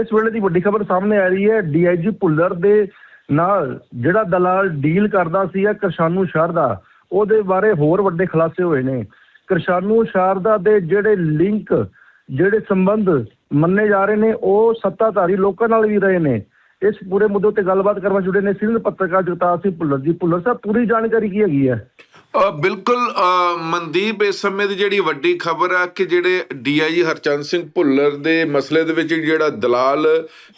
ਇਸ ਵੇਲੇ ਦੀ ਵੱਡੀ ਖਬਰ ਸਾਹਮਣੇ ਆ ਰਹੀ ਹੈ। ਡੀਆਈਜੀ ਭੁੱਲਰ ਦੇ ਨਾਲ ਜਿਹੜਾ ਦਲਾਲ ਡੀਲ ਕਰਦਾ ਸੀ ਆ ਕਿਰਸ਼ਾਨੂ ਸ਼ਾਰਦਾ ਉਹਦੇ ਬਾਰੇ ਹੋਰ ਵੱਡੇ ਖੁਲਾਸੇ ਹੋਏ ਨੇ। ਕਿਰਸ਼ਾਨੂ ਸ਼ਾਰਦਾ ਦੇ ਜਿਹੜੇ ਲਿੰਕ, ਜਿਹੜੇ ਸੰਬੰਧ ਮੰਨੇ ਜਾ ਰਹੇ ਨੇ, ਉਹ ਸੱਤਾਧਾਰੀ ਲੋਕਾਂ ਨਾਲ ਵੀ ਰਹੇ ਨੇ। ਇਸ ਪੂਰੇ ਮੁੱਦੇ ਤੇ ਗੱਲਬਾਤ ਕਰਨ ਜੁੜੇ ਨੇ ਸੀਨੀਅਰ ਪੱਤਰਕਾਰ ਜਗਤਾਰ ਸਿੰਘ ਭੁੱਲਰ ਜੀ। ਭੁੱਲਰ ਸਾਹਿਬ, ਪੂਰੀ ਜਾਣਕਾਰੀ ਕੀ ਹੈਗੀ ਹੈ? ਬਿਲਕੁਲ ਮਨਦੀਪ, ਇਸ ਸਮੇਂ ਦੀ ਜਿਹੜੀ ਵੱਡੀ ਖਬਰ ਆ ਕਿ ਜਿਹੜੇ ਡੀਆਈਜੀ ਹਰਚੰਦ ਸਿੰਘ ਭੁੱਲਰ ਦੇ ਮਸਲੇ ਦੇ ਵਿੱਚ ਜਿਹੜਾ ਦਲਾਲ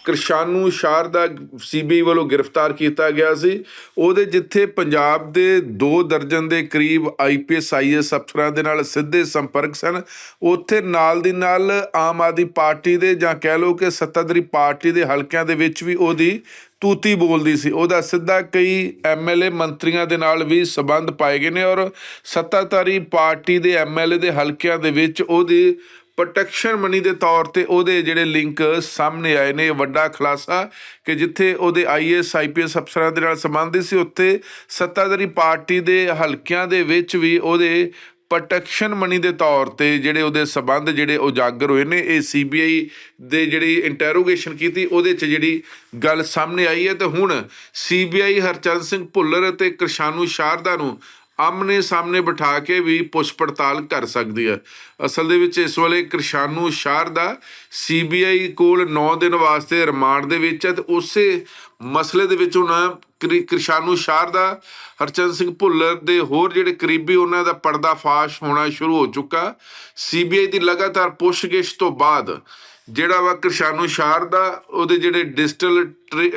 ਕਿਰਸ਼ਾਨੂ ਸ਼ਾਰਦਾ ਸੀਬੀਆਈ ਵੱਲੋਂ ਗ੍ਰਿਫਤਾਰ ਕੀਤਾ ਗਿਆ ਸੀ, ਉਹਦੇ ਜਿੱਥੇ ਪੰਜਾਬ ਦੇ 2 ਦਰਜਨ ਦੇ ਕਰੀਬ ਆਈਪੀਐਸ ਆਈਐਸ ਅਫਸਰਾਂ ਦੇ ਨਾਲ ਸਿੱਧੇ ਸੰਪਰਕ ਸਨ, ਉੱਥੇ ਨਾਲ ਦੀ ਨਾਲ ਆਮ ਆਦਮੀ ਪਾਰਟੀ ਦੇ ਜਾਂ ਕਹਿ ਲਓ ਕਿ ਸੱਤਾਧਾਰੀ ਪਾਰਟੀ ਦੇ ਹਲਕਿਆਂ ਦੇ ਵਿੱਚ ਵੀ ਉਹਦੀ ਤੂਤੀ ਬੋਲਦੀ ਸੀ। ਉਹਦਾ ਸਿੱਧਾ ਕਈ ਐਮਐਲਏ ਮੰਤਰੀਆਂ ਦੇ ਨਾਲ ਵੀ ਸਬੰਧ ਪਾਏ ਗਏ ਨੇ ਔਰ ਸੱਤਾਧਾਰੀ ਪਾਰਟੀ ਦੇ ਐਮਐਲਏ ਦੇ ਹਲਕਿਆਂ ਦੇ ਵਿੱਚ ਉਹਦੀ ਪ੍ਰੋਟੈਕਸ਼ਨ ਮਨੀ ਦੇ ਤੌਰ ਤੇ ਉਹਦੇ ਜਿਹੜੇ ਲਿੰਕ ਸਾਹਮਣੇ ਆਏ ਨੇ। ਵੱਡਾ ਖੁਲਾਸਾ ਕਿ ਜਿੱਥੇ ਉਹਦੇ ਆਈਐਸ ਆਈਪੀਐਸ ਅਫਸਰਾਂ ਦੇ ਨਾਲ ਸੰਬੰਧਿਤ ਸੀ, ਉੱਥੇ ਸੱਤਾਧਾਰੀ ਪਾਰਟੀ ਦੇ ਹਲਕਿਆਂ ਦੇ ਵਿੱਚ ਵੀ ਉਹਦੇ ਪ੍ਰੋਟੈਕਸ਼ਨ ਮਨੀ ਦੇ ਤੌਰ ਤੇ ਜਿਹੜੇ ਉਹਦੇ ਸਬੰਧ ਜਿਹੜੇ ਉਜਾਗਰ ਹੋਏ ਨੇ, ਇਹ ਸੀਬੀਆਈ ਦੇ ਜਿਹੜੀ ਇੰਟਰੋਗੇਸ਼ਨ ਕੀਤੀ, ਉਹਦੇ 'ਚ ਜਿਹੜੀ ਗੱਲ ਸਾਹਮਣੇ ਆਈ ਹੈ ਤੇ ਹੁਣ ਸੀਬੀਆਈ ਹਰਚੰਦ ਸਿੰਘ ਭੁੱਲਰ ਅਤੇ ਕਿਰਸ਼ਾਨੂ ਸ਼ਾਰਦਾ ਨੂੰ ਆਮਨੇ ਸਾਹਮਣੇ ਬਿਠਾ ਕੇ ਵੀ ਪੁੱਛ ਪੜਤਾਲ ਕਰ ਸਕਦੀ ਹੈ। ਅਸਲ ਦੇ ਵਿੱਚ ਇਸ ਵੇਲੇ ਕਿਰਸ਼ਾਨੂ ਸ਼ਾਰਦਾ ਸੀਬੀਆਈ ਕੋਲ 9 ਦਿਨ ਵਾਸਤੇ ਰਿਮਾਂਡ ਦੇ ਵਿੱਚ ਹੈ ਤੇ ਉਸੇ ਮਸਲੇ ਦੇ ਵਿੱਚ ਹੁਣ ਕ੍ਰਿ- ਕਿਰਸ਼ਾਨੂ ਸ਼ਾਰਦਾ ਹਰਚੰਦ ਸਿੰਘ ਭੁੱਲਰ ਦੇ ਹੋਰ ਜਿਹੜੇ ਕਰੀਬੀ ਉਹਨਾਂ ਦਾ ਪਰਦਾਫਾਸ਼ ਹੋਣਾ ਸ਼ੁਰੂ ਹੋ ਚੁੱਕਾ। ਸੀਬੀਆਈ ਦੀ ਲਗਾਤਾਰ ਪੁੱਛਗਿੱਛ ਤੋਂ ਬਾਅਦ ਜਿਹੜਾ ਵਾ ਕਿਰਸ਼ਾਨੂ ਸ਼ਾਰਦਾ ਉਹਦੇ ਜਿਹੜੇ ਡਿਜੀਟਲ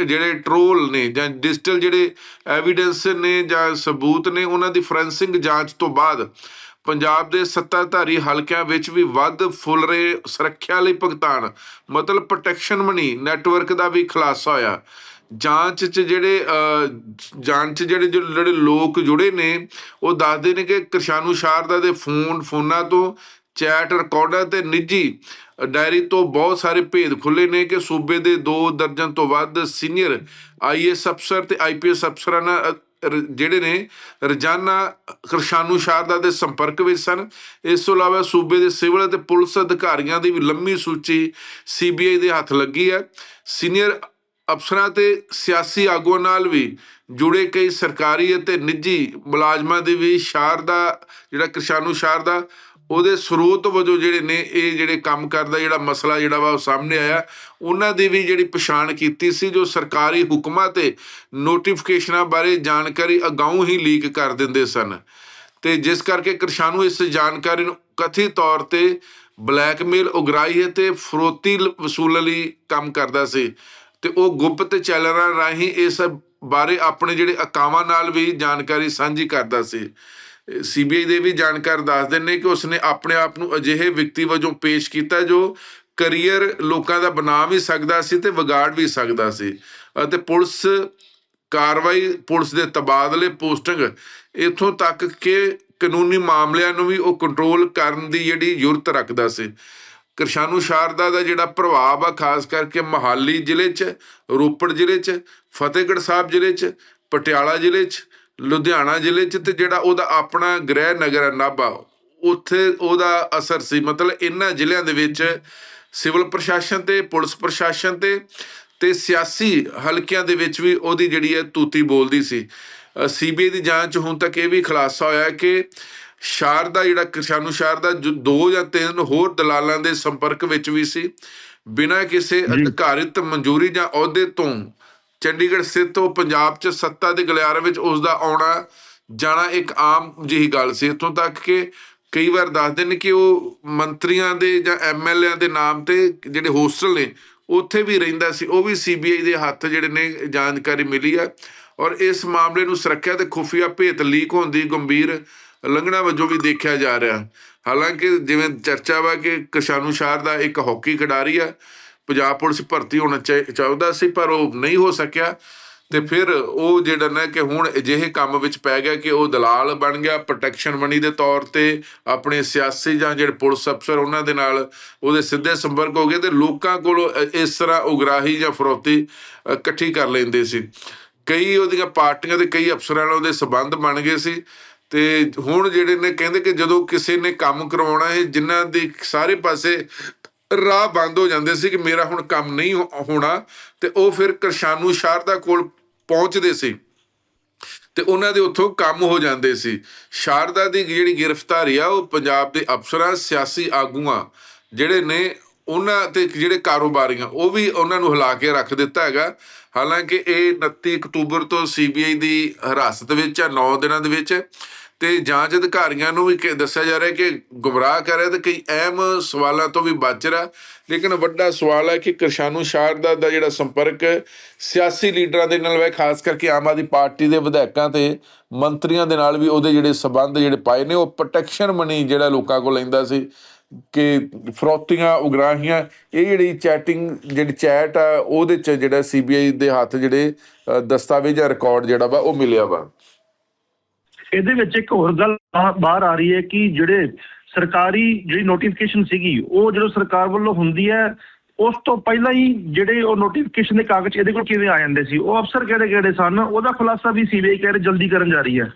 ਜਿਹੜੇ ਟਰੋਲ ਨੇ ਜਾਂ ਡਿਜੀਟਲ ਜਿਹੜੇ ਐਵੀਡੈਂਸ ਨੇ ਜਾਂ ਸਬੂਤ ਨੇ, ਉਹਨਾਂ ਦੀ ਫੋਰੈਂਸਿਕ ਜਾਂਚ ਤੋਂ ਬਾਅਦ ਪੰਜਾਬ ਦੇ ਸੱਤਾਧਾਰੀ ਹਲਕਿਆਂ ਵਿੱਚ ਵੀ ਵੱਧ ਫੁੱਲ ਰਹੇ ਸੁਰੱਖਿਆ ਲਈ ਭੁਗਤਾਨ, ਮਤਲਬ ਪ੍ਰੋਟੈਕਸ਼ਨ ਮਨੀ ਨੈਟਵਰਕ ਦਾ ਵੀ ਖੁਲਾਸਾ ਹੋਇਆ। ਜਾਂਚ ਚ ਜਿਹੜੇ ਜਾਂਚ 'ਚ ਜਿਹੜੇ ਜਿਹੜੇ ਲੋਕ ਜੁੜੇ ਨੇ, ਉਹ ਦੱਸਦੇ ਨੇ ਕਿ ਕਿਰਸ਼ਾਨੂ ਸ਼ਾਰਦਾ ਦੇ ਫੋਨ, ਫੋਨਾਂ ਤੋਂ ਚੈਟ ਰਿਕਾਰਡਰ ਤੇ ਨਿੱਜੀ ਡਾਇਰੀ ਤੋਂ ਬਹੁਤ ਸਾਰੇ ਭੇਦ ਖੁੱਲੇ ਨੇ ਕਿ ਸੂਬੇ ਦੇ 2 ਦਰਜਨ ਤੋਂ ਵੱਧ ਸੀਨੀਅਰ ਆਈਐਸ ਅਫਸਰ ਤੇ ਆਈਪੀਐਸ ਅਫਸਰਾਂ ਨਾਲ ਜਿਹੜੇ ਨੇ ਰੋਜ਼ਾਨਾ ਕਿਰਸ਼ਾਨੂ ਸ਼ਾਰਦਾ ਦੇ ਸੰਪਰਕ ਵਿੱਚ ਸਨ। ਇਸ ਤੋਂ ਇਲਾਵਾ ਸੂਬੇ ਦੇ ਸਿਵਲ ਅਤੇ ਪੁਲਿਸ ਅਧਿਕਾਰੀਆਂ ਦੀ ਵੀ ਲੰਮੀ ਸੂਚੀ ਸੀਬੀਆਈ ਦੇ ਹੱਥ ਲੱਗੀ ਹੈ। ਸੀਨੀਅਰ ਅਫਸਰਾਂ ਤੇ ਸਿਆਸੀ ਆਗੂਆਂ ਨਾਲ ਵੀ ਜੁੜੇ ਕਈ ਸਰਕਾਰੀ ਅਤੇ ਨਿੱਜੀ ਮੁਲਾਜ਼ਮਾਂ ਦੀ ਵੀ ਸ਼ਾਰਦਾ, ਜਿਹੜਾ ਕਿਸਾਨੂ ਸ਼ਾਰਦਾ ਉਹਦੇ ਸਰੋਤ ਵਜੋਂ ਜਿਹੜੇ ਨੇ, ਇਹ ਜਿਹੜੇ ਕੰਮ ਕਰਦਾ, ਜਿਹੜਾ ਮਸਲਾ ਜਿਹੜਾ ਵਾ ਉਹ ਸਾਹਮਣੇ ਆਇਆ। ਉਹਨਾਂ ਦੀ ਵੀ ਜਿਹੜੀ ਪਛਾਣ ਕੀਤੀ ਸੀ, ਜੋ ਸਰਕਾਰੀ ਹੁਕਮਾਂ ਤੇ ਨੋਟੀਫਿਕੇਸ਼ਨਾਂ ਬਾਰੇ ਜਾਣਕਾਰੀ ਅਗਾਊਂ ਹੀ ਲੀਕ ਕਰ ਦਿੰਦੇ ਸਨ। ਤੇ ਜਿਸ ਕਰਕੇ ਕਿਰਸ਼ਾਨੂ ਇਸ ਜਾਣਕਾਰੀ ਨੂੰ ਕਥਿਤ ਤੌਰ ਤੇ ਬਲੈਕਮੇਲ ਉਗਰਾਈ ਅਤੇ ਫਰੋਤੀ ਲ- ਵਸੂਲਣ ਲਈ ਕੰਮ ਕਰਦਾ ਸੀ। ਤੇ ਉਹ ਗੁਪਤ ਚੈਨਲਾਂ ਰਾਹੀਂ ਇਸ ਬਾਰੇ ਆਪਣੇ ਜਿਹੜੇ ਅਕਾਵਾਂ ਨਾਲ ਵੀ ਜਾਣਕਾਰੀ ਸਾਂਝੀ ਕਰਦਾ ਸੀ। ਸੀਬੀਆਈ ਦੇ ਵੀ ਜਾਣਕਾਰ ਦੱਸਦੇ ਨੇ ਕਿ ਉਸਨੇ ਆਪਣੇ ਆਪ ਨੂੰ ਅਜਿਹੇ ਵਿਅਕਤੀ ਵਜੋਂ ਪੇਸ਼ ਕੀਤਾ ਜੋ ਕਰੀਅਰ ਲੋਕਾਂ ਦਾ ਬਣਾ ਵੀ ਸਕਦਾ ਸੀ ਤੇ ਵਿਗਾੜ ਵੀ ਸਕਦਾ ਸੀ। ਅਤੇ ਪੁਲਿਸ ਕਾਰਵਾਈ, ਪੁਲਿਸ ਦੇ ਤਬਾਦਲੇ ਪੋਸਟਿੰਗ ਇਥੋਂ ਤੱਕ ਕਿ ਕਾਨੂੰਨੀ ਮਾਮਲਿਆਂ ਨੂੰ ਵੀ ਉਹ ਕੰਟਰੋਲ ਕਰਨ ਦੀ ਜਿਹੜੀ ਯੁਰਤ ਰੱਖਦਾ ਸੀ। ਕਿਰਸ਼ਾਨੂ ਸ਼ਾਰਦਾ ਦਾ ਜਿਹੜਾ ਪ੍ਰਭਾਵ ਆ, ਖਾਸ ਕਰਕੇ ਮਹਾਲੀ ਜ਼ਿਲ੍ਹੇ 'ਚ, ਰੋਪੜ ਜ਼ਿਲ੍ਹੇ 'ਚ, ਫਤਿਹਗੜ੍ਹ ਸਾਹਿਬ ਜ਼ਿਲ੍ਹੇ 'ਚ, ਪਟਿਆਲਾ ਜ਼ਿਲ੍ਹੇ 'ਚ ਲੁਧਿਆਣਾ ਜ਼ਿਲ੍ਹੇ 'ਚ ਤੇ ਜਿਹੜਾ ਉਹਦਾ ਆਪਣਾ ਗ੍ਰਹਿ ਨਗਰ ਹੈ ਨਾਭਾ ਉੱਥੇ ਉਹਦਾ ਅਸਰ ਸੀ। ਮਤਲਬ ਇਹਨਾਂ ਜ਼ਿਲ੍ਹਿਆਂ ਦੇ ਵਿੱਚ ਸਿਵਲ ਪ੍ਰਸ਼ਾਸਨ ਤੇ ਪੁਲਿਸ ਪ੍ਰਸ਼ਾਸਨ ਤੇ ਤੇ ਸਿਆਸੀ ਹਲਕਿਆਂ ਦੇ ਵਿੱਚ ਵੀ ਉਹਦੀ ਜਿਹੜੀ ਹੈ ਤੂਤੀ ਬੋਲਦੀ ਸੀ। ਸੀਬੀਆਈ ਦੀ ਜਾਂਚ ਹੁਣ ਤੱਕ ਇਹ ਵੀ ਖੁਲਾਸਾ ਹੋਇਆ ਕਿ ਸ਼ਾਰਦਾ ਜਿਹੜਾ ਕਿਰਸ਼ਾਨੂ ਸ਼ਾਰਦਾ ਜੋ ਦੋ ਜਾਂ ਤਿੰਨ ਹੋਰ ਦਲਾਲਾਂ ਦੇ ਸੰਪਰਕ ਵਿੱਚ ਵੀ ਸੀ। ਬਿਨਾਂ ਕਿਸੇ ਅਧਿਕਾਰਿਤ ਮਨਜ਼ੂਰੀ ਜਾਂ ਅਹੁਦੇ ਤੋਂ ਚੰਡੀਗੜ੍ਹ ਸਥਿਤ ਉਹ ਪੰਜਾਬ 'ਚ ਸੱਤਾ ਦੇ ਗਲਿਆਰੇ ਵਿੱਚ ਉਸ ਦਾ ਆਉਣਾ ਜਾਣਾ ਇੱਕ ਆਮ ਜਿਹੀ ਗੱਲ ਸੀ। ਇੱਥੋਂ ਤੱਕ ਕਿ ਕਈ ਵਾਰ ਦੱਸਦੇ ਨੇ ਕਿ ਉਹ ਮੰਤਰੀਆਂ ਦੇ ਜਾਂ ਐਮਐਲਏਆਂ ਦੇ ਨਾਮ ਤੇ ਜਿਹੜੇ ਹੋਸਟਲ ਨੇ, ਉੱਥੇ ਵੀ ਰਹਿੰਦਾ ਸੀ। ਉਹ ਵੀ ਸੀਬੀਆਈ ਦੇ ਹੱਥ ਜਿਹੜੇ ਨੇ ਜਾਣਕਾਰੀ ਮਿਲੀ ਆ। ਔਰ ਇਸ ਮਾਮਲੇ ਨੂੰ ਸੁਰੱਖਿਆ ਤੇ ਖੁਫੀਆ ਭੇਤ ਲੀਕ ਹੋਣ ਦੀ ਗੰਭੀਰ ਲੰਘਣਾ ਵਜੋਂ ਵੀ ਦੇਖਿਆ ਜਾ ਰਿਹਾ। ਹਾਲਾਂਕਿ ਜਿਵੇਂ ਚਰਚਾ ਵਾ ਕਿ ਕਿਸ਼ਾਨੂ ਸ਼ਾਰ ਦਾ ਇੱਕ ਹਾਕੀ ਖਿਡਾਰੀ ਆ ਪੰਜਾਬ ਪੁਲਿਸ ਭਰਤੀ ਹੋਣਾ ਚਾਹ- ਚਾਹੁੰਦਾ ਸੀ, ਪਰ ਉਹ ਨਹੀਂ ਹੋ ਸਕਿਆ। ਤੇ ਫਿਰ ਉਹ ਜਿਹੜਾ ਨਾ ਕਿ ਹੁਣ ਅਜਿਹੇ ਕੰਮ ਵਿੱਚ ਪੈ ਗਿਆ ਕਿ ਉਹ ਦਲਾਲ ਬਣ ਗਿਆ ਪ੍ਰੋਟੈਕਸ਼ਨ ਮਨੀ ਦੇ ਤੌਰ ਤੇ ਆਪਣੇ ਸਿਆਸੀ ਜਾਂ ਜਿਹੜੇ ਪੁਲਿਸ ਅਫਸਰ ਉਹਨਾਂ ਦੇ ਨਾਲ ਉਹਦੇ ਸਿੱਧੇ ਸੰਪਰਕ ਹੋ ਗਏ ਤੇ ਲੋਕਾਂ ਕੋਲੋਂ ਇਸ ਤਰ੍ਹਾਂ ਉਗਰਾਹੀ ਜਾਂ ਫਰੋਤੀ ਇਕੱਠੀ ਕਰ ਲੈਂਦੇ ਸੀ। ਕਈ ਉਹਦੀਆਂ ਪਾਰਟੀਆਂ ਦੇ ਕਈ ਅਫਸਰਾਂ ਨਾਲ ਉਹਦੇ ਸਬੰਧ ਬਣ ਗਏ ਸੀ। ਤੇ ਹੁਣ ਜਿਹੜੇ ਨੇ ਕਹਿੰਦੇ ਕਿ ਜਦੋਂ ਕਿਸੇ ਨੇ ਕੰਮ ਕਰਵਾਉਣਾ ਹੈ, ਜਿਨ੍ਹਾਂ ਦੀ ਸਾਰੇ ਪਾਸੇ ਰਾਹ ਬੰਦ ਹੋ ਜਾਂਦੇ ਸੀ ਕਿ ਮੇਰਾ ਹੁਣ ਕੰਮ ਨਹੀਂ ਹੋਣਾ ਤੇ ਉਹ ਫਿਰ ਕਰਸ਼ਾਨੂ ਸ਼ਾਰਦਾ ਕੋਲ ਪਹੁੰਚਦੇ ਸੀ ਤੇ ਉਹਨਾਂ ਦੇ ਉੱਥੋਂ ਕੰਮ ਹੋ ਜਾਂਦੇ ਸੀ। ਸ਼ਾਰਦਾ ਦੀ ਜਿਹੜੀ ਗ੍ਰਿਫਤਾਰੀ ਆ, ਉਹ ਪੰਜਾਬ ਦੇ ਅਫਸਰਾਂ, ਸਿਆਸੀ ਆਗੂਆਂ ਜਿਹੜੇ ਨੇ, ਉਹਨਾਂ ਤੇ ਜਿਹੜੇ ਕਾਰੋਬਾਰੀਆਂ, ਉਹ ਵੀ ਉਹਨਾਂ ਨੂੰ ਹਿਲਾ ਕੇ ਰੱਖ ਦਿੱਤਾ ਹੈਗਾ। ਹਾਲਾਂਕਿ ਇਹ 29 ਅਕਤੂਬਰ ਤੋਂ ਸੀਬੀਆਈ ਦੀ ਹਿਰਾਸਤ ਵਿੱਚ ਆ 9 ਦਿਨਾਂ ਦੇ ਵਿੱਚ। ਤੇ ਜਾਂਚ ਅਧਿਕਾਰੀਆਂ ਨੂੰ ਵੀ ਦੱਸਿਆ ਜਾ ਰਿਹਾ ਕਿ ਗੁੰਮਰਾਹ ਕਰ ਰਿਹਾ ਤੇ ਕਈ ਅਹਿਮ ਸਵਾਲਾਂ ਤੋਂ ਵੀ ਬਚ ਰਿਹਾ। ਲੇਕਿਨ ਵੱਡਾ ਸਵਾਲ ਹੈ ਕਿ ਕਿਰਸ਼ਾਨੂ ਸ਼ਾਰਦਾ ਦਾ ਜਿਹੜਾ ਸੰਪਰਕ ਸਿਆਸੀ ਲੀਡਰਾਂ ਦੇ ਨਾਲ ਹੈ, ਖਾਸ ਕਰਕੇ ਆਮ ਆਦਮੀ ਪਾਰਟੀ ਦੇ ਵਿਧਾਇਕਾਂ ਤੇ ਮੰਤਰੀਆਂ ਦੇ ਨਾਲ ਵੀ ਉਹਦੇ ਜਿਹੜੇ ਸਬੰਧ ਜਿਹੜੇ ਪਾਏ ਨੇ, ਉਹ ਪ੍ਰੋਟੈਕਸ਼ਨ ਮਨੀ ਜਿਹੜਾ ਲੋਕਾਂ ਕੋਲ ਲੈਂਦਾ ਸੀ ਕਿ ਫਰੋਤੀਆਂ, ਉਗਰਾਹੀਆਂ, ਇਹ ਜਿਹੜੀ ਚੈਟਿੰਗ ਜਿਹੜੀ ਚੈਟ ਆ, ਉਹਦੇ ਚ ਜਿਹੜਾ ਸੀਬੀਆਈ ਦੇ ਹੱਥ ਜਿਹੜੇ ਦਸਤਾਵੇਜ਼ ਜਾਂ ਰਿਕਾਰਡ ਜਿਹੜਾ ਵਾ, ਉਹ ਮਿਲਿਆ ਵਾ। ਇਹਦੇ ਵਿੱਚ ਇੱਕ ਹੋਰ ਗੱਲ ਬਾਹਰ ਆ ਰਹੀ ਹੈ ਕਿ ਜਿਹੜੇ ਸਰਕਾਰੀ ਜਿਹੜੀ ਨੋਟੀਫਿਕੇਸ਼ਨ ਸੀਗੀ, ਉਹ ਜਦੋਂ ਸਰਕਾਰ ਵੱਲੋਂ ਹੁੰਦੀ ਹੈ, ਉਸ ਤੋਂ ਪਹਿਲਾਂ ਹੀ ਜਿਹੜੇ ਉਹ ਨੋਟੀਫਿਕੇਸ਼ਨ ਦੇ ਕਾਗਜ਼ ਇਹਦੇ ਕੋਲ ਕਿਵੇਂ ਆ ਜਾਂਦੇ ਸੀ? ਉਹ ਅਫਸਰ ਕਿਹੜੇ ਕਿਹੜੇ ਸਨ? ਉਹਦਾ ਖੁਲਾਸਾ ਵੀ ਸੀਬੀਆਈ ਕਹਿ ਰਹੇ ਜਲਦੀ ਕਰਨ ਜਾ ਰਹੀ ਹੈ।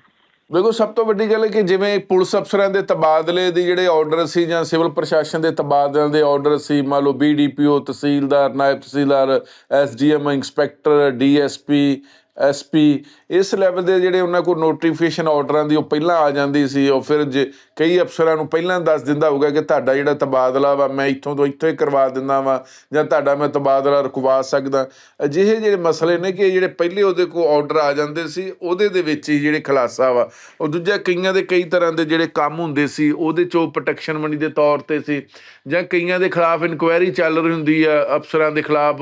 ਦੇਖੋ, ਸਭ ਤੋਂ ਵੱਡੀ ਗੱਲ ਹੈ ਕਿ ਜਿਵੇਂ ਪੁਲਿਸ ਅਫਸਰਾਂ ਦੇ ਤਬਾਦਲੇ ਦੀ ਜਿਹੜੇ ਆਰਡਰ ਸੀ ਜਾਂ ਸਿਵਲ ਪ੍ਰਸ਼ਾਸਨ ਦੇ ਤਬਾਦਲਿਆਂ ਦੇ ਆਰਡਰ ਸੀ, ਮੰਨ ਲਓ ਬੀਡੀਪੀਓ ਤਹਿਸੀਲਦਾਰ, ਨਾਇਬ ਤਹਿਸੀਲਦਾਰ ਐਸਡੀਐਮ ਇੰਸਪੈਕਟਰ ਡੀਐਸਪੀ ਐਸਪੀ ਇਸ ਲੈਵਲ ਦੇ ਜਿਹੜੇ ਉਹਨਾਂ ਕੋਲ ਨੋਟੀਫਿਕੇਸ਼ਨ ਆਰਡਰਾਂ ਦੀ ਉਹ ਪਹਿਲਾਂ ਆ ਜਾਂਦੀ ਸੀ, ਉਹ ਫਿਰ ਜੇ ਕਈ ਅਫਸਰਾਂ ਨੂੰ ਪਹਿਲਾਂ ਦੱਸ ਦਿੰਦਾ ਹੋਊਗਾ ਕਿ ਤੁਹਾਡਾ ਜਿਹੜਾ ਤਬਾਦਲਾ ਵਾ, ਮੈਂ ਇੱਥੋਂ ਤੋਂ ਇੱਥੋਂ ਹੀ ਕਰਵਾ ਦਿੰਦਾ ਵਾ, ਜਾਂ ਤੁਹਾਡਾ ਮੈਂ ਤਬਾਦਲਾ ਰੁਕਵਾ ਸਕਦਾ। ਅਜਿਹੇ ਜਿਹੜੇ ਮਸਲੇ ਨੇ ਕਿ ਜਿਹੜੇ ਪਹਿਲੇ ਉਹਦੇ ਕੋਲ ਆਰਡਰ ਆ ਜਾਂਦੇ ਸੀ, ਉਹਦੇ ਦੇ ਵਿੱਚ ਹੀ ਜਿਹੜੇ ਖਲਾਸਾ ਵਾ। ਉਹ ਦੂਜਾ ਕਈਆਂ ਦੇ ਕਈ ਤਰ੍ਹਾਂ ਦੇ ਜਿਹੜੇ ਕੰਮ ਹੁੰਦੇ ਸੀ, ਉਹਦੇ ਚੋਂ ਪ੍ਰੋਟੈਕਸ਼ਨ ਮਨੀ ਦੇ ਤੌਰ ਤੇ ਸੀ, ਜਾਂ ਕਈਆਂ ਦੇ ਖਿਲਾਫ ਇਨਕੁਆਇਰੀ ਚੱਲ ਰਹੀ ਹੁੰਦੀ ਆ ਅਫਸਰਾਂ ਦੇ ਖਿਲਾਫ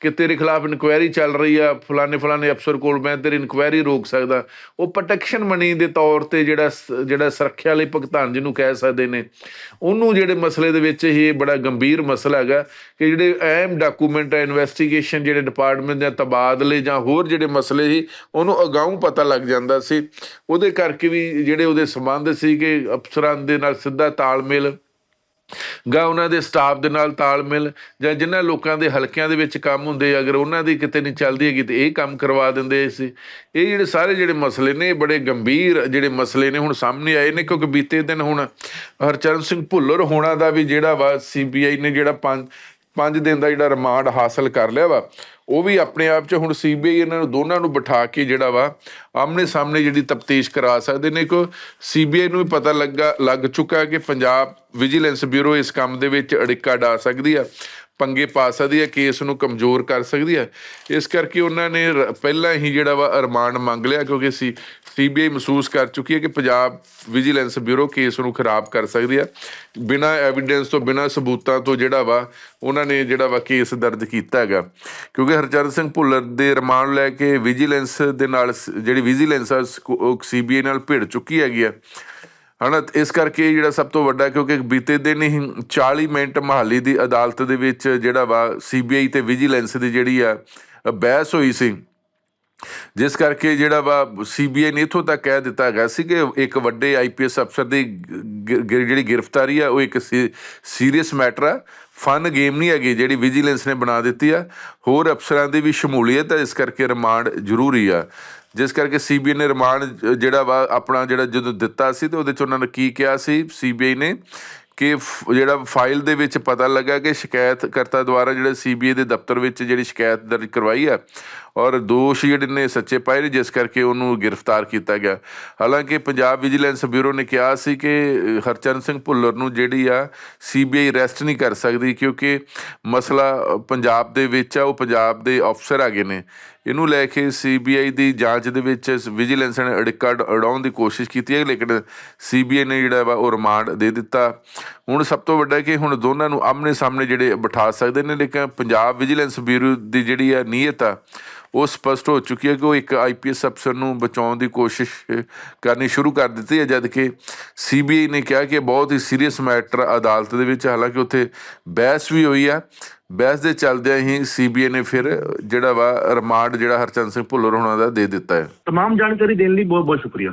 ਕਿ ਤੇਰੇ ਖਿਲਾਫ ਇਨਕੁਆਇਰੀ ਚੱਲ ਰਹੀ ਆ, ਫਲਾਣੇ ਫਲਾਣੇ ਅਫਸਰ ਕੋਲ ਮੈਂ ਤੇਰੀ ਇਨਕੁਆਇਰੀ ਰੋਕ ਸਕਦਾ। ਉਹ ਪ੍ਰੋਟੈਕਸ਼ਨ ਮਨੀ ਦੇ ਤੌਰ ਤੇ ਜਿਹੜਾ ਸ- ਜਿਹੜਾ ਸੁਰੱਖਿਆ ਲਈ ਭੁਗਤਾਨ ਜਿਹਨੂੰ ਕਹਿ ਸਕਦੇ ਨੇ, ਉਹਨੂੰ ਜਿਹੜੇ ਮਸਲੇ ਦੇ ਵਿੱਚ ਇਹ ਬੜਾ ਗੰਭੀਰ ਮਸਲਾ ਹੈਗਾ ਕਿ ਜਿਹੜੇ ਅਹਿਮ ਡਾਕੂਮੈਂਟ ਹੈ ਇਨਵੈਸਟੀਗੇਸ਼ਨ ਜਿਹੜੇ ਡਿਪਾਰਟਮੈਂਟ ਦੇ ਤਬਾਦਲੇ ਜਾਂ ਹੋਰ ਜਿਹੜੇ ਮਸਲੇ ਸੀ, ਉਹਨੂੰ ਅਗਾਊਂ ਪਤਾ ਲੱਗ ਜਾਂਦਾ ਸੀ। ਉਹਦੇ ਕਰਕੇ ਵੀ ਜਿਹੜੇ ਉਹਦੇ ਸੰਬੰਧ ਸੀ ਕਿ ਅਫਸਰਾਂ ਦੇ ਨਾਲ ਸਿੱਧਾ ਤਾਲਮੇਲ ਗਾ ਉਹਨਾਂ ਦੇ ਸਟਾਫ ਦੇ ਨਾਲ ਤਾਲਮੇਲ, ਜਾਂ ਜਿਨ੍ਹਾਂ ਲੋਕਾਂ ਦੇ ਹਲਕਿਆਂ ਦੇ ਵਿੱਚ ਕੰਮ ਹੁੰਦੇ ਅਗਰ ਉਹਨਾਂ ਦੀ ਕਿਤੇ ਨਹੀਂ ਚੱਲਦੀ ਹੈਗੀ ਤੇ ਇਹ ਕੰਮ ਕਰਵਾ ਦਿੰਦੇ ਸੀ। ਇਹ ਜਿਹੜੇ ਸਾਰੇ ਜਿਹੜੇ ਮਸਲੇ ਨੇ, ਇਹ ਬੜੇ ਗੰਭੀਰ ਜਿਹੜੇ ਮਸਲੇ ਨੇ ਹੁਣ ਸਾਹਮਣੇ ਆਏ ਨੇ, ਕਿਉਂਕਿ ਬੀਤੇ ਦਿਨ ਹੁਣ ਹਰਚਰਨ ਸਿੰਘ ਭੁੱਲਰ ਹੋਣਾ ਦਾ ਵੀ ਜਿਹੜਾ ਵਾ ਸੀਬੀਆਈ ਨੇ ਜਿਹੜਾ ਪੰਜ ਪੰਜ ਦਿਨ ਦਾ ਜਿਹੜਾ ਰਿਮਾਂਡ ਹਾਸਲ ਕਰ ਲਿਆ ਵਾ, ਉਹ ਵੀ ਆਪਣੇ ਆਪ 'ਚ ਹੁਣ ਸੀਬੀਆਈ ਇਹਨਾਂ ਨੂੰ ਦੋਨਾਂ ਨੂੰ ਬਿਠਾ ਕੇ ਜਿਹੜਾ ਵਾ ਆਮਨੇ ਸਾਹਮਣੇ ਜਿਹੜੀ ਤਫਤੀਸ਼ ਕਰਾ ਸਕਦੇ ਨੇ। ਕਿ ਸੀਬੀਆਈ ਨੂੰ ਵੀ ਪਤਾ ਲੱਗਾ, ਲੱਗ ਚੁੱਕਾ ਕਿ ਪੰਜਾਬ ਵਿਜੀਲੈਂਸ ਬਿਊਰੋ ਇਸ ਕੰਮ ਦੇ ਵਿੱਚ ਅੜਿੱਕਾ ਡਾ ਸਕਦੀ ਆ। ਪੰਗੇ ਪਾ ਸਕਦੀ ਹੈ, ਕੇਸ ਨੂੰ ਕਮਜ਼ੋਰ ਕਰ ਸਕਦੀ ਹੈ। ਇਸ ਕਰਕੇ ਉਹਨਾਂ ਨੇ ਰ- ਪਹਿਲਾਂ ਹੀ ਜਿਹੜਾ ਵਾ ਰਿਮਾਂਡ ਮੰਗ ਲਿਆ, ਕਿਉਂਕਿ ਸੀ, ਸੀਬੀਆਈ ਮਹਿਸੂਸ ਕਰ ਚੁੱਕੀ ਹੈ ਕਿ ਪੰਜਾਬ ਵਿਜੀਲੈਂਸ ਬਿਊਰੋ ਕੇਸ ਨੂੰ ਖਰਾਬ ਕਰ ਸਕਦੀ ਹੈ। ਬਿਨਾਂ ਐਵੀਡੈਂਸ ਤੋਂ, ਬਿਨਾਂ ਸਬੂਤਾਂ ਤੋਂ ਜਿਹੜਾ ਵਾ, ਉਹਨਾਂ ਨੇ ਜਿਹੜਾ ਵਾ ਕੇਸ ਦਰਜ ਕੀਤਾ ਹੈਗਾ। ਕਿਉਂਕਿ ਹਰਚਰਨ ਸਿੰਘ ਭੁੱਲਰ ਦੇ ਰਿਮਾਂਡ ਲੈ ਕੇ ਵਿਜੀਲੈਂਸ ਦੇ ਨਾਲ ਜਿਹੜੀ ਵਿਜੀਲੈਂਸ ਆ ਸੀਬੀਆਈ ਨਾਲ ਭਿੜ ਚੁੱਕੀ ਹੈਗੀ ਆ ਹਨਾ ਤੇ ਇਸ ਕਰਕੇ ਜਿਹੜਾ ਸਭ ਤੋਂ ਵੱਡਾ, ਕਿਉਂਕਿ ਬੀਤੇ ਦਿਨ ਹੀ 40 ਮਿੰਟ ਮਹਾਲੀ ਦੀ ਅਦਾਲਤ ਦੇ ਵਿੱਚ ਜਿਹੜਾ ਵਾ ਸੀਬੀਆਈ ਤੇ ਵਿਜੀਲੈਂਸ ਦੀ ਜਿਹੜੀ ਆ, ਬਹਿਸ ਹੋਈ ਸੀ। ਜਿਸ ਕਰਕੇ ਜਿਹੜਾ ਵਾ ਸੀਬੀਆਈ ਨੇ ਇਥੋਂ ਤੱਕ ਕਹਿ ਦਿੱਤਾ ਗਿਆ ਸੀ ਕਿ ਇੱਕ ਵੱਡੇ ਆਈਪੀਐਸ ਅਫਸਰ ਦੀ ਜਿਹੜੀ ਗ੍ਰਿਫਤਾਰੀ ਆ, ਉਹ ਇੱਕ ਸੀਰੀਅਸ ਮੈਟਰ ਆ। ਫਨ ਗੇਮ ਨਹੀਂ ਹੈਗੀ ਜਿਹੜੀ ਵਿਜੀਲੈਂਸ ਨੇ ਬਣਾ ਦਿੱਤੀ ਆ। ਹੋਰ ਅਫਸਰਾਂ ਦੀ ਵੀ ਸ਼ਮੂਲੀਅਤ ਹੈ ਇਸ ਕਰਕੇ ਰਿਮਾਂਡ ਜ਼ਰੂਰੀ ਆ। ਜਿਸ ਕਰਕੇ ਸੀਬੀਆਈ ਨੇ ਰਿਮਾਂਡ ਜਿਹੜਾ ਵਾ, ਆਪਣਾ ਜਿਹੜਾ ਜਦੋਂ ਦਿੱਤਾ ਸੀ ਤੇ ਉਹਦੇ ਚ ਉਹਨਾਂ ਨੇ ਕੀ ਕਿਹਾ ਸੀ? ਸੀਬੀਆਈ ਨੇ ਕਿ ਫ- ਜਿਹੜਾ ਫਾਈਲ ਦੇ ਵਿੱਚ ਪਤਾ ਲੱਗਾ ਕਿ ਸ਼ਿਕਾਇਤਕਰਤਾ ਦੁਆਰਾ ਜਿਹੜੇ ਸੀਬੀਆਈ ਦੇ ਦਫ਼ਤਰ ਵਿੱਚ ਜਿਹੜੀ ਸ਼ਿਕਾਇਤ ਦਰਜ ਕਰਵਾਈ ਆ ਔਰ ਦੋਸ਼ ਜਿਹੜੇ ਨੇ ਸੱਚੇ ਪਾਏ ਨੇ, ਜਿਸ ਕਰਕੇ ਉਹਨੂੰ ਗ੍ਰਿਫਤਾਰ ਕੀਤਾ ਗਿਆ। ਹਾਲਾਂਕਿ ਪੰਜਾਬ ਵਿਜੀਲੈਂਸ ਬਿਊਰੋ ਨੇ ਕਿਹਾ ਸੀ ਕਿ ਹਰਚਰਨ ਸਿੰਘ ਭੁੱਲਰ ਨੂੰ ਜਿਹੜੀ ਆ ਸੀਬੀਆਈ ਅਰੈਸਟ ਨਹੀਂ ਕਰ ਸਕਦੀ ਕਿਉਂਕਿ ਮਸਲਾ ਪੰਜਾਬ ਦੇ ਵਿੱਚ ਆ, ਉਹ ਪੰਜਾਬ ਦੇ ਅਫਸਰ ਹੈਗੇ ਨੇ। ਇਹਨੂੰ ਲੈ ਕੇ ਸੀਬੀਆਈ ਦੀ ਜਾਂਚ ਦੇ ਵਿੱਚ ਵਿਜੀਲੈਂਸ ਨੇ ਅੜਿੱਕਾ ਡ- ਅੜਾਉਣ ਦੀ ਕੋਸ਼ਿਸ਼ ਕੀਤੀ ਹੈ, ਲੇਕਿਨ ਸੀਬੀਆਈ ਨੇ ਜਿਹੜਾ ਵਾ ਉਹ ਰਿਮਾਂਡ ਦੇ ਦਿੱਤਾ। ਹੁਣ ਸਭ ਤੋਂ ਵੱਡਾ ਕਿ ਹੁਣ ਦੋਨਾਂ ਨੂੰ ਆਮਨੇ ਸਾਹਮਣੇ ਜਿਹੜੇ ਬਿਠਾ ਸਕਦੇ ਨੇ ਲੇਕਿਨ ਪੰਜਾਬ ਵਿਜੀਲੈਂਸ ਬਿਊਰੋ ਦੀ ਜਿਹੜੀ ਆ ਨੀਅਤ ਆ ਉਹ ਸਪਸ਼ਟ ਹੋ ਚੁੱਕੀ ਹੈ ਕਿ ਉਹ ਇੱਕ ਆਈਪੀਐਸ ਅਫਸਰ ਨੂੰ ਬਚਾਉਣ ਦੀ ਕੋਸ਼ਿਸ਼ ਕਰਨੀ ਸ਼ੁਰੂ ਕਰ ਦਿੱਤੀ ਹੈ ਜਦ ਕਿ ਸੀਬੀਆਈ ਨੇ ਕਿਹਾ ਕਿ ਇਹ ਬਹੁਤ ਹੀ ਸੀਰੀਅਸ ਮੈਟਰ ਅਦਾਲਤ ਦੇ ਵਿੱਚ ਹਾਲਾਂਕਿ ਉੱਥੇ ਬਹਿਸ ਵੀ ਹੋਈ ਆ ਬਹਿਸ ਦੇ ਚੱਲਦਿਆਂ ਹੀ ਸੀਬੀਆਈ ਨੇ ਫਿਰ ਜਿਹੜਾ ਵਾ ਰਿਮਾਂਡ ਜਿਹੜਾ ਹਰਚੰਦ ਸਿੰਘ ਭੁੱਲਰ ਹੋਣਾ ਦਾ ਦੇ ਦਿੱਤਾ ਹੈ तमाम जानकारी देने ਲਈ ਬਹੁਤ ਬਹੁਤ ਸ਼ੁਕਰੀਆ